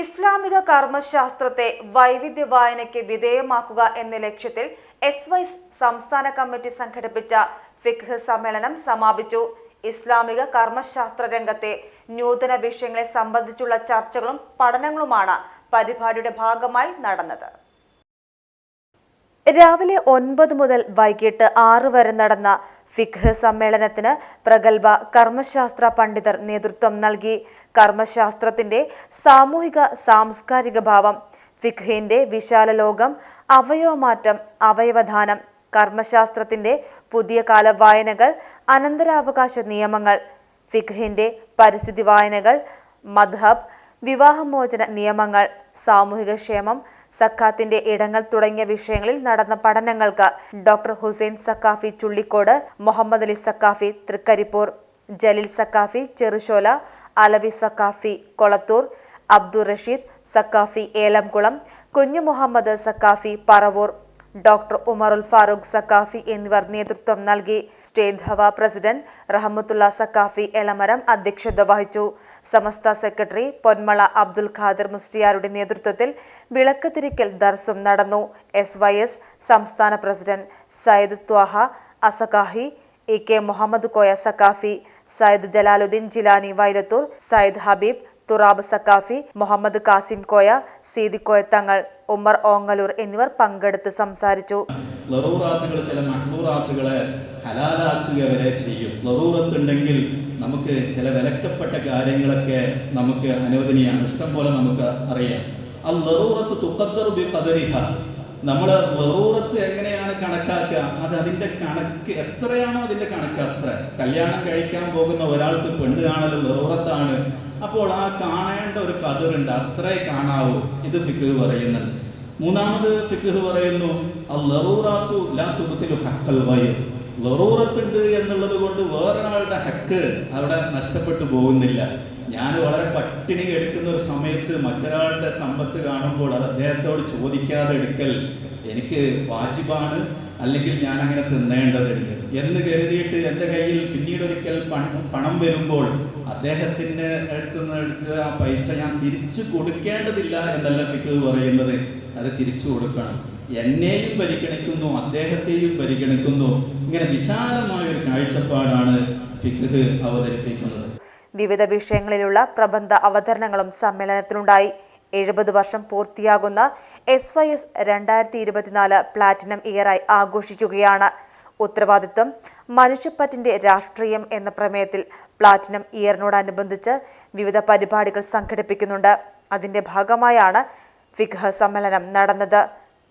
ഇസ്ലാമിക കർമ്മശാസ്ത്രത്തെ വൈവിധ്യ വായനയ്ക്ക് വിധേയമാക്കുക എന്ന ലക്ഷ്യത്തിൽ എസ് വൈസ് സംസ്ഥാന കമ്മിറ്റി സംഘടിപ്പിച്ച ഫിഖ് സമ്മേളനം സമാപിച്ചു. ഇസ്ലാമിക കർമ്മശാസ്ത്ര രംഗത്തെ നൂതന വിഷയങ്ങളെ സംബന്ധിച്ചുള്ള ചർച്ചകളും പഠനങ്ങളുമാണ് പരിപാടിയുടെ ഭാഗമായി നടന്നത്. രാവിലെ ഒൻപത് മുതൽ വൈകിട്ട് ആറ് വരെ നടന്ന ഫിഖ് സമ്മേളനത്തിന് പ്രഗത്ഭ കർമ്മശാസ്ത്ര പണ്ഡിതർ നേതൃത്വം നൽകി. കർമ്മശാസ്ത്രത്തിന്റെ സാമൂഹിക സാംസ്കാരിക ഭാവം ഫിഖിന്റെ വിശാല ലോകം അവയവമാറ്റം അവയവധാനം കർമ്മശാസ്ത്രത്തിന്റെ പുതിയ കാല വായനകൾ അനന്തരാവകാശ നിയമങ്ങൾ ഫിഖിന്റെ പരിസ്ഥിതി വായനകൾ മദ്ഹബ് വിവാഹമോചന നിയമങ്ങൾ സാമൂഹിക ക്ഷേമം സക്കാത്തിന്റെ ഇടങ്ങൾ തുടങ്ങിയ വിഷയങ്ങളിൽ നടന്ന പഠനങ്ങൾക്ക് ഡോക്ടർ ഹുസൈൻ സക്കാഫി ചുള്ളിക്കോട് മുഹമ്മദ് അലി സക്കാഫി തൃക്കരിപ്പൂർ ജലീൽ സക്കാഫി ചെറുശോല അലവി സക്കാഫി കൊളത്തൂർ അബ്ദുൾ റഷീദ് സക്കാഫി ഏലംകുളം കുഞ്ഞു മുഹമ്മദ് സക്കാഫി പറവൂർ ഡോക്ടർ ഉമറുൽ ഫാറൂഖ് സക്കാഫി എന്നിവർ നേതൃത്വം നൽകി. സ്റ്റേറ്റ് ഹവ പ്രസിഡന്റ് റഹമത്തുള്ള സക്കാഫി എളമരം അധ്യക്ഷത വഹിച്ചു. സമസ്ത സെക്രട്ടറി പൊന്മള അബ്ദുൽ ഖാദർ മുസ്ലിയാരുടെ നേതൃത്വത്തിൽ വിളക്ക് തിരിക്കൽ ദർസും നടന്നു. എസ് വൈ എസ് സംസ്ഥാന president Sayyid Thaha അസക്കാഹി A K Muhammad Koya Saqafi Sayyid Jalaluddin Jilani Vailathur Sayyid Habib Thurab Saqafi Muhammad Kasim Koya Seethikoya Thangal Ummer Ongallur എന്നിവർ പങ്കെടുത്ത് സംസാരിച്ചു. വരെ ചെയ്യും. നമുക്ക് ചില വിലക്കപ്പെട്ട കാര്യങ്ങളൊക്കെ നമുക്ക് അനുവദനീയമാണ് ഇഷ്ടം പോലെ നമുക്ക് അറിയാം. ആ ലറൂറത്ത് തുക്കത്തറു ബി ഖദരിഹ നമ്മൾ ലറൂറത്ത് എങ്ങനെയാണ് കണക്കാക്കുക? അത് അതിന്റെ കണക്ക് എത്രയാണോ അതിന്റെ കണക്ക് അത്ര. കല്യാണം കഴിക്കാൻ പോകുന്ന ഒരാൾക്ക് പെണ്ണ് കാണൽ ലറൂറത്താണ് അപ്പോൾ ആ കാണേണ്ട ഒരു കതിറുണ്ട് അത്രേ കാണാവൂ ഇത് ഫിക്ക് പറയുന്നത്. മൂന്നാമത് ഫിഖ് പറയുന്നു അല്ലറൂറാത്തു ലാ തുബത്തിലു ഹക്കൽ വയർ ലറൂറത്തുണ്ട് എന്നുള്ളത് കൊണ്ട് വേറൊരാളുടെ ഹക്ക് അവിടെ നഷ്ടപ്പെട്ടു പോകുന്നില്ല. ഞാൻ വളരെ പട്ടിണി എടുക്കുന്ന ഒരു സമയത്ത് മറ്റൊരാളുടെ സമ്പത്ത് കാണുമ്പോൾ അത് അദ്ദേഹത്തോട് ചോദിക്കാതെ എടുക്കൽ എനിക്ക് വാജിബാണ് അല്ലെങ്കിൽ ഞാൻ അങ്ങനെ തിന്നേണ്ടതുണ്ട് എന്ന് കരുതിയിട്ട് എന്റെ കയ്യിൽ പിന്നീട് ഒരിക്കൽ പണം വരുമ്പോൾ അദ്ദേഹത്തിന് അടുത്തുനിന്ന് എടുത്ത് ആ പൈസ ഞാൻ തിരിച്ചു കൊടുക്കേണ്ടതില്ല എന്നല്ല ഫിക്ക് പറയുന്നത്. അത് തിരിച്ചു കൊടുക്കണം. എന്നെയും പരിഗണിക്കുന്നു അദ്ദേഹത്തെയും പരിഗണിക്കുന്നു. ഇങ്ങനെ വിശാലമായ ഒരു കാഴ്ചപ്പാടാണ് ഫിഖ് അവതരിപ്പിക്കുന്നത്. വിവിധ വിഷയങ്ങളിലുള്ള പ്രബന്ധ അവതരണങ്ങളും സമ്മേളനത്തിലുണ്ടായി. എഴുപത് വർഷം പൂർത്തിയാകുന്ന എസ് വൈ എസ് രണ്ടായിരത്തി ഇരുപത്തിനാല് പ്ലാറ്റിനം ഇയറായി ആഘോഷിക്കുകയാണ്. ഉത്തരവാദിത്വം മനുഷ്യപ്പറ്റിന്റെ രാഷ്ട്രീയം എന്ന പ്രമേയത്തിൽ പ്ലാറ്റിനം ഇയറിനോടനുബന്ധിച്ച് വിവിധ പരിപാടികൾ സംഘടിപ്പിക്കുന്നുണ്ട്. അതിന്റെ ഭാഗമായാണ് ഫിഖ് സമ്മേളനം നടന്നത്.